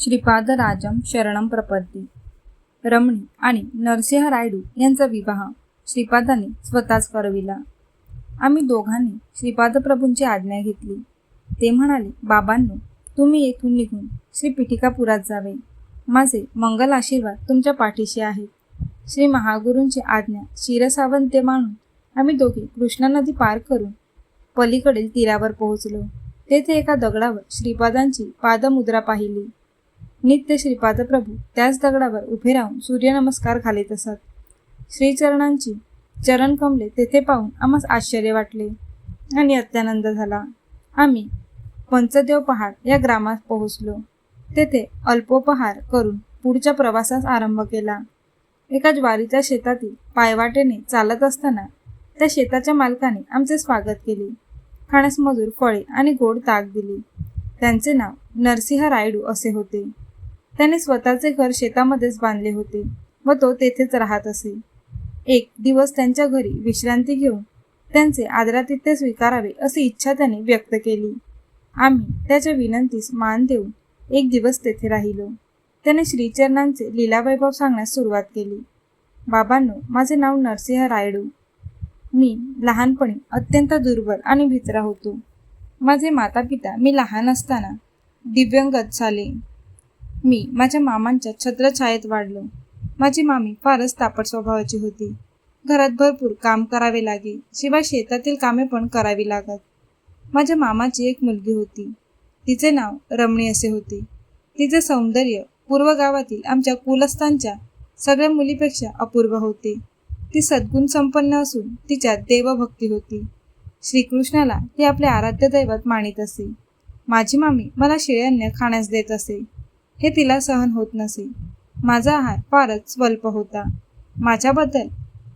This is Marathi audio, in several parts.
श्रीपादराजम शरणम प्रपत्ती रमणी आणि नरसिंह रायडू यांचा विवाह श्रीपादाने स्वतःच करविला. आम्ही दोघांनी श्रीपाद प्रभूंची आज्ञा घेतली. ते म्हणाले बाबांनो तुम्ही येथून निघून श्री पिठिकापुरात जावे. माझे मंगल आशीर्वाद तुमच्या पाठीशी आहेत श्री महागुरूंची आज्ञा शिरसावंते मानून आम्ही दोघे कृष्णा नदी पार करून पलीकडील तीरावर पोहोचलो. तेथे एका दगडावर श्रीपादांची पादमुद्रा पाहिली. नित्य श्रीपाद प्रभू त्याच दगडावर उभे राहून सूर्यनमस्कार घालीत असत. श्रीचरणांची चरण कमले तेथे पाहून आम्हास आश्चर्य वाटले. आणि अत्यानंद झाला. आम्ही पंचदेव पहाड या ग्रामात पोहोचलो. तेथे अल्पोपहार करून पुढच्या प्रवासास आरंभ केला. एका ज्वारीच्या शेतातील पायवाटेने चालत असताना त्या शेताच्या मालकाने आमचे स्वागत केले. खाण्यास मजूर फळे आणि गोड ताक दिली. त्यांचे नाव नरसिंह रायडू असे होते. त्याने स्वतःचे घर शेतामध्येच बांधले होते व तो तेथेच राहत असे. एक दिवस त्यांच्या घरी विश्रांती घेऊन त्यांचे आदरातिथ्य स्वीकारावे अशी इच्छा त्याने व्यक्त केली. आम्ही त्याच्या विनंतीस मान देऊन एक दिवस तेथे राहिलो. त्याने श्रीचरणांचे लीलावैभव सांगण्यास सुरुवात केली. बाबांनो माझे नाव नरसिंह रायडू. मी लहानपणी अत्यंत दुर्बल आणि भित्रा होतो. माझे माता पिता मी लहान असताना दिव्यंगत झाले. मी माझ्या मामांच्या छत्रछायेत वाढलो. माझी मामी फारच तापट स्वभावाची होती. घरात भरपूर काम करावे लागे शिवाय शेतातील कामे पण करावी लागत. माझ्या मामाची एक मुलगी होती. तिचे नाव रमणी असे होते. तिचे सौंदर्य पूर्व गावातील आमच्या कुलस्थांच्या सगळ्या मुलीपेक्षा अपूर्व होते. ती सद्गुण संपन्न असून तिच्यात देवभक्ती होती. श्रीकृष्णाला ती आपले आराध्य दैवत मानित असे. माझी मामी मला शिळ्यांना खाण्यास देत असे. हे तिला सहन होत नसे. माझा आहार फारच स्वल्प होता. माझ्याबद्दल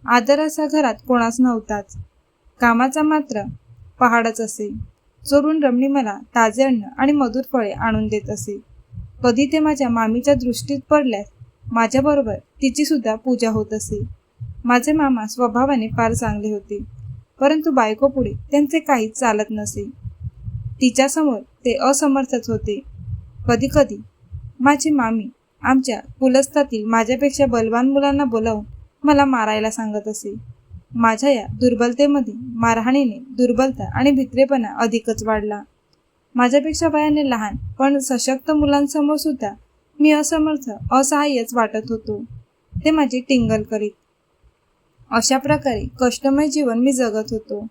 आदर असा घरात कोणाच नव्हताच. कामाचा मात्र पहाडच असे. चोरून रमणी मला ताजे अन्न आणि मधुर फळे आणून देत असे. कधी ते माझ्या मामीच्या दृष्टीत पडल्यास माझ्याबरोबर तिची सुद्धा पूजा होत असे. माझे मामा स्वभावाने फार चांगले होते. परंतु बायकोपुढे त्यांचे काहीच चालत नसे. तिच्यासमोर ते असमर्थच होते. कधी कधी माझी मामी आमच्या कुलस्थातील माझ्यापेक्षा बलवान मुलांना बोलावून मला मारायला सांगत असे. माझ्या या दुर्बलतेमध्ये मारहाणीने दुर्बलता आणि भित्रेपणा अधिकच वाढला. माझ्यापेक्षा वयाने लहान पण सशक्त मुलांसमोर सुद्धा मी असमर्थ असहाय्यच वाटत होतो. ते माझी टिंगल करीत. अशा प्रकारे कष्टमय जीवन मी जगत होतो.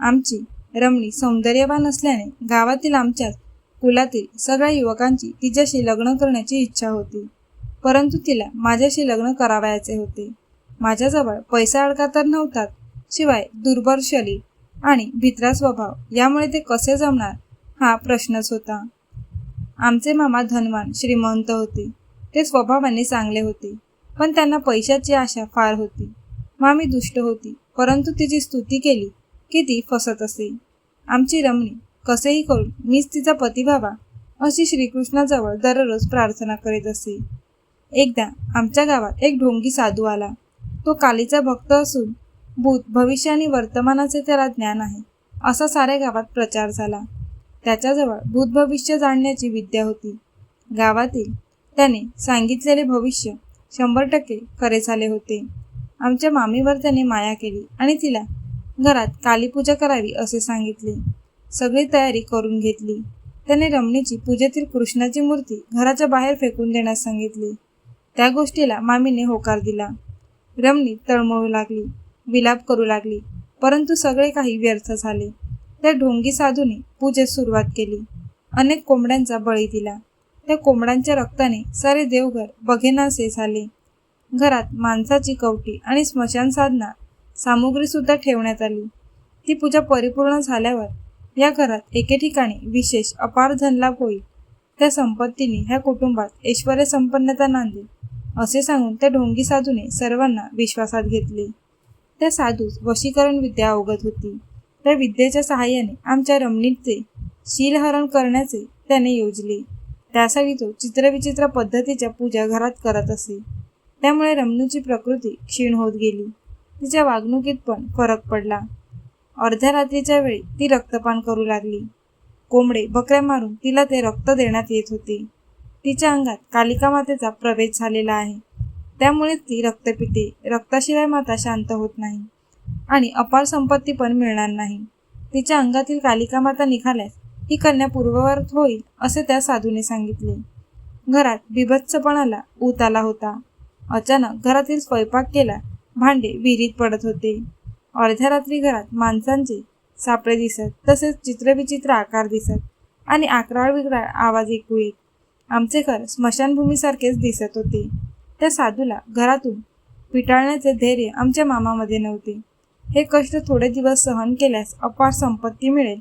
आमची रमणी सौंदर्यवान असल्याने गावातील आमच्याच कुलातील सगळ्या युवकांची तिच्याशी लग्न करण्याची इच्छा होती. परंतु तिला माझ्याशी लग्न करावयाचे होते. माझ्याजवळ पैसा अडका तर नव्हताच शिवाय दुर्बल शरीर आणि भित्रा स्वभाव यामुळे ते कसे जमणार हा प्रश्नच होता. आमचे मामा धनवान श्रीमंत होते. ते स्वभावाने चांगले होते पण त्यांना पैशाची आशा फार होती. मामी दुष्ट होती परंतु तिची स्तुती केली की ती फसत असे. आमची रमणी कसेही करून मीच तिचा पती व्हावा अशी श्रीकृष्णाजवळ दररोज प्रार्थना करीत असे. एकदा आमच्या गावात एक ढोंगी साधू आला. तो कालीचा भक्त असून भूत भविष्य आणि वर्तमानाचे त्याला ज्ञान आहे असा साऱ्या गावात प्रचार झाला. त्याच्याजवळ भूत भविष्य जाणण्याची विद्या होती. गावातील त्याने सांगितलेले भविष्य शंभर टक्के खरे झाले होते. आमच्या मामीवर त्याने माया केली आणि तिला घरात कालीपूजा करावी असे सांगितले. सगळी तयारी करून घेतली. त्याने रमणीची पूजेतील कृष्णाची मूर्ती घराच्या बाहेर फेकून देण्यास सांगितली. त्या गोष्टीला मामीने होकार दिला. रमणी तळमळू लागली विलाप करू लागली परंतु सगळे काही व्यर्थ झाले. त्या ढोंगी साधूने पूजेस सुरुवात केली. अनेक कोंबड्यांचा बळी दिला. त्या कोंबड्यांच्या रक्ताने सारे देवघर बघेनासे झाले. घरात माणसाची कवटी आणि स्मशान साधना सामुग्रीसुद्धा ठेवण्यात आली. ती पूजा परिपूर्ण झाल्यावर या घरात एके ठिकाणी विशेष अपार धनलाभ होईल. त्या संपत्तीने ह्या कुटुंबात ऐश्वर संपन्नता नांदेल असे सांगून त्या ढोंगी साधूने सर्वांना विश्वासात घेतले. त्या साधूस वशीकरण विद्या अवगत होती. त्या विद्येच्या सहाय्याने आमच्या रमणीचे शीलहरण करण्याचे त्याने योजले. त्यासाठी तो चित्रविचित्र पद्धतीच्या पूजा घरात करत असे. त्यामुळे रमणूची प्रकृती क्षीण होत गेली. तिच्या वागणुकीत पण फरक पडला. अर्ध्या रात्रीच्या वेळी ती रक्तपान करू लागली. कोंबडे बकऱ्या मारून तिला ते रक्त देण्यात येत होते. तिच्या अंगात कालिका मातेचा प्रवेश झालेला आहे. त्यामुळेच ती रक्त पिते रक्ताशिवाय माता शांत होत नाही आणि अपार संपत्ती पण मिळणार नाही. तिच्या अंगातील कालिका माता निघाल्यास ही कन्या पूर्ववत होईल असे त्या साधूने सांगितले. घरात बिभत्सपणाला ऊत आला होता. अचानक घरातील स्वयंपाक केला भांडे विहिरीत पडत होते. अर्ध्या रात्री घरात माणसांचे सापळे दिसत तसेच चित्रविचित्र आकार दिसत आणि आकराळ विकराळ आवाज ऐकू येत. आमचे घर स्मशानभूमीसारखेच दिसत होते. त्या साधूला घरातून पिटाळण्याचे धैर्य आमच्या मामामध्ये नव्हते. हे कष्ट थोडे दिवस सहन केल्यास अपार संपत्ती मिळेल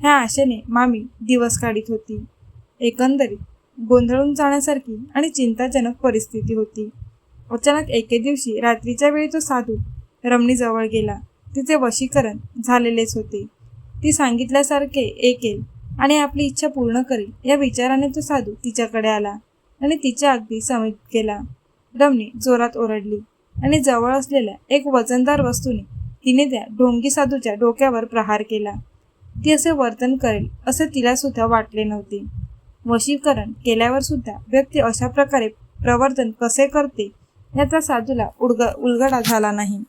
ह्या आशेने मामी दिवस काढीत होती. एकंदरीत गोंधळून जाण्यासारखी आणि चिंताजनक परिस्थिती होती. अचानक एके दिवशी रात्रीच्या वेळी तो साधू रमणीजवळ गेला. तिचे वशीकरण झालेलेच होते. ती सांगितल्यासारखे ऐकेल आणि आपली इच्छा पूर्ण करेल या विचाराने तो साधू तिच्याकडे आला आणि तिच्या अगदी समीप गेला. रमणी जोरात ओरडली आणि जवळ असलेल्या एक वजनदार वस्तूने तिने त्या ढोंगी साधूच्या डोक्यावर प्रहार केला. ती असे वर्तन करेल असे तिला सुद्धा वाटले नव्हते. वशीकरण केल्यावर सुद्धा व्यक्ती अशा प्रकारे प्रवर्तन कसे करते याचा साधूला उडग उलगडा झाला नाही.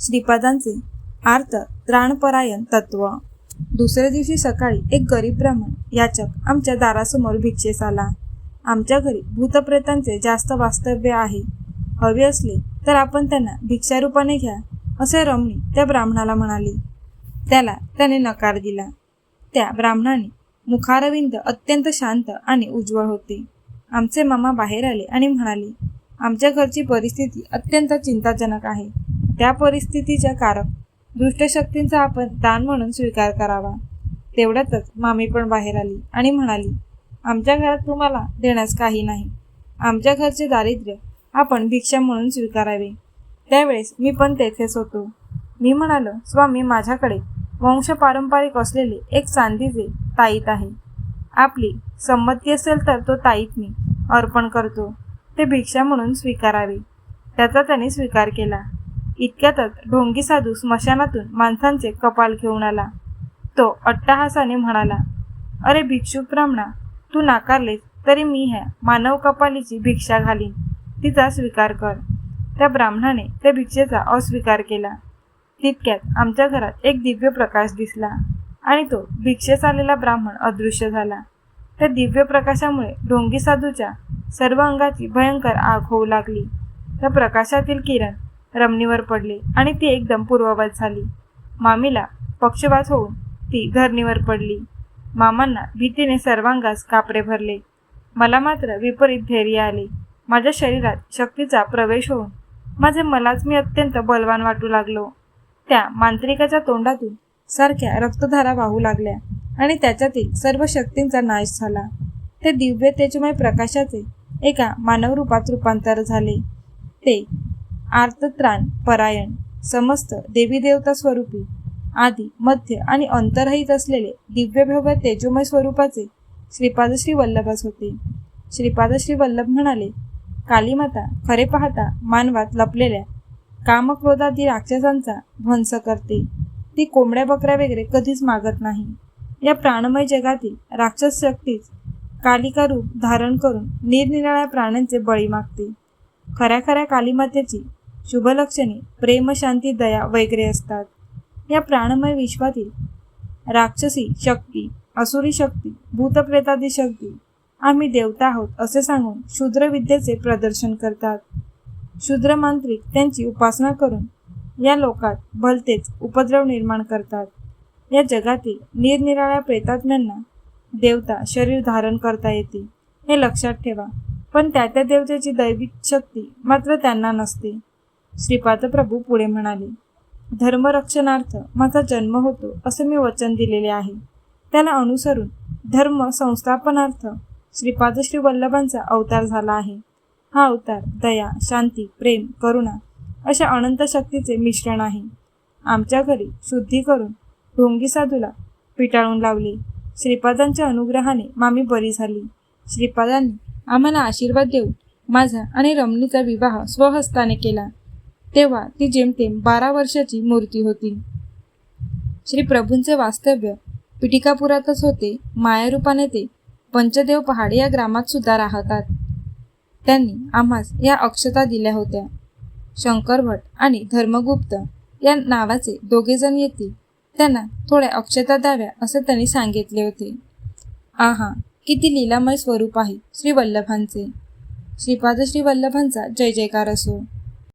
श्रीपादांचे आर्त त्राणपरायण तत्व. दुसऱ्या दिवशी सकाळी एक गरीब ब्राह्मण याचक आमच्या दारासमोर भिक्षेस आला. आमच्या घरी भूतप्रेतांचे जास्त वास्तव्य आहे. हवे असले तर आपण त्यांना भिक्षारूपाने घ्या असे रमणी त्या ब्राह्मणाला म्हणाली. त्याला त्याने नकार दिला. त्या ब्राह्मणाने मुखारविंद अत्यंत शांत आणि उज्ज्वल होते. आमचे मामा बाहेर आले आणि म्हणाले आमच्या घरची परिस्थिती अत्यंत चिंताजनक आहे. त्या परिस्थितीच्या कारक दुष्टशक्तींचा आपण दान म्हणून स्वीकार करावा. तेवढ्यातच मामी पण बाहेर आली आणि म्हणाली आमच्या घरात तुम्हाला देण्यास काही नाही. आमच्या घरचे दारिद्र्य आपण भिक्षा म्हणून स्वीकारावे. त्यावेळेस मी पण तेथेच होतो मी म्हणालो स्वामी माझ्याकडे वंश पारंपरिक असलेले एक चांदीचे ताईत आहे. आपली संमती असेल तर तो ताईत मी अर्पण करतो. ते भिक्षा म्हणून स्वीकारावे. त्याचा त्याने स्वीकार केला. इतक्यातच ढोंगी साधू स्मशानातून माणसांचे कपाल घेऊन आला. तो अट्टहासाने म्हणाला अरे भिक्षू ब्राह्मणा तू नाकारलेस तरी मी ह्या मानव कपालीची भिक्षा घालीन. तिचा स्वीकार कर. त्या ब्राह्मणाने त्या भिक्षेचा अस्वीकार केला. तितक्यात आमच्या घरात एक दिव्य प्रकाश दिसला आणि तो भिक्षेस आलेला ब्राह्मण अदृश्य झाला. त्या दिव्य प्रकाशामुळे ढोंगी साधूच्या सर्व अंगाची भयंकर आग होऊ लागली. त्या प्रकाशातील किरण रमणीवर पडले आणि ती एकदम पूर्ववत झाली. मामीला पक्षवास होऊन ती धरणीवर पडली. मामांना भीतीने सर्वांगास कापरे भरले. मला मात्र विपरीत धैर्य आले. माझ्या शरीरात शक्तीचा प्रवेश होऊन माझे मलाच मी अत्यंत बलवान वाटू लागलो. त्या मांत्रिकाच्या तोंडातून सारख्या रक्तधारा वाहू लागल्या आणि त्याच्यातील सर्व शक्तींचा नाश झाला. ते दिव्य तेजमय प्रकाशाचे एका मानवरूपात रूपांतर झाले. ते आर्तत्राण परायण समस्त देवी देवता स्वरूपी आदी मध्य आणि अंतरहित असलेले दिव्यभव्य तेजोमय स्वरूपाचे श्रीपादश्री वल्लभच होते. श्रीपादश्री वल्लभ म्हणाले कालीमाता खरे पाहता मानवात लपलेल्या कामक्रोधादी राक्षसांचा ध्वंस करते. ती कोंबड्या बकऱ्या वगैरे कधीच मागत नाही. या प्राणमय जगातील राक्षस शक्तीच कालिका रूप धारण करून निरनिराळ्या प्राण्यांचे बळी मागते. खऱ्या खऱ्या कालीमातेची शुभलक्षणे प्रेम शांती दया वगैरे असतात. या प्राणमय विश्वातील राक्षसी शक्ती असुरी शक्ती भूतप्रेतादी शक्ती आम्ही देवता आहोत असे सांगून शूद्रविद्येचे प्रदर्शन करतात. शूद्र मांत्रिक त्यांची उपासना करून या लोकात भलतेच उपद्रव निर्माण करतात. या जगातील निरनिराळ्या प्रेतात्म्यांना देवता शरीर धारण करता येते हे लक्षात ठेवा. पण त्या त्या देवतेची दैविक शक्ती मात्र त्यांना नसते. श्रीपाद प्रभू पुढे म्हणाले धर्मरक्षणार्थ माझा जन्म होतो असं मी वचन दिलेले आहे. त्याला अनुसरून धर्म संस्थापनार्थ श्रीपाद श्री वल्लभांचा अवतार झाला आहे. हा अवतार दया शांती प्रेम करुणा अशा अनंत शक्तीचे मिश्रण आहे. आमच्या घरी शुद्धी करून ढोंगी साधूला पिटाळून लावले. श्रीपादांच्या अनुग्रहाने मामी बरी झाली. श्रीपादांनी आम्हाला आशीर्वाद देऊन माझा आणि रमणीचा विवाह स्वहस्ताने केला. तेव्हा ती जेमतेम बारा वर्षाची मूर्ती होती. श्री प्रभूंचे वास्तव्य पिटिकापुरातच होते मायारूपाने ते पंचदेव पहाड या ग्रामात सुद्धा राहतात. त्यांनी आम्हास या अक्षता दिल्या होत्या. शंकर भट आणि धर्मगुप्त या नावाचे दोघेजण येतील त्यांना थोड्या अक्षता द्याव्या असं त्यांनी सांगितले होते. आहा किती लीलामय स्वरूप आहे श्री वल्लभांचे. श्रीपाद श्री वल्लभांचा जय जयकार असो.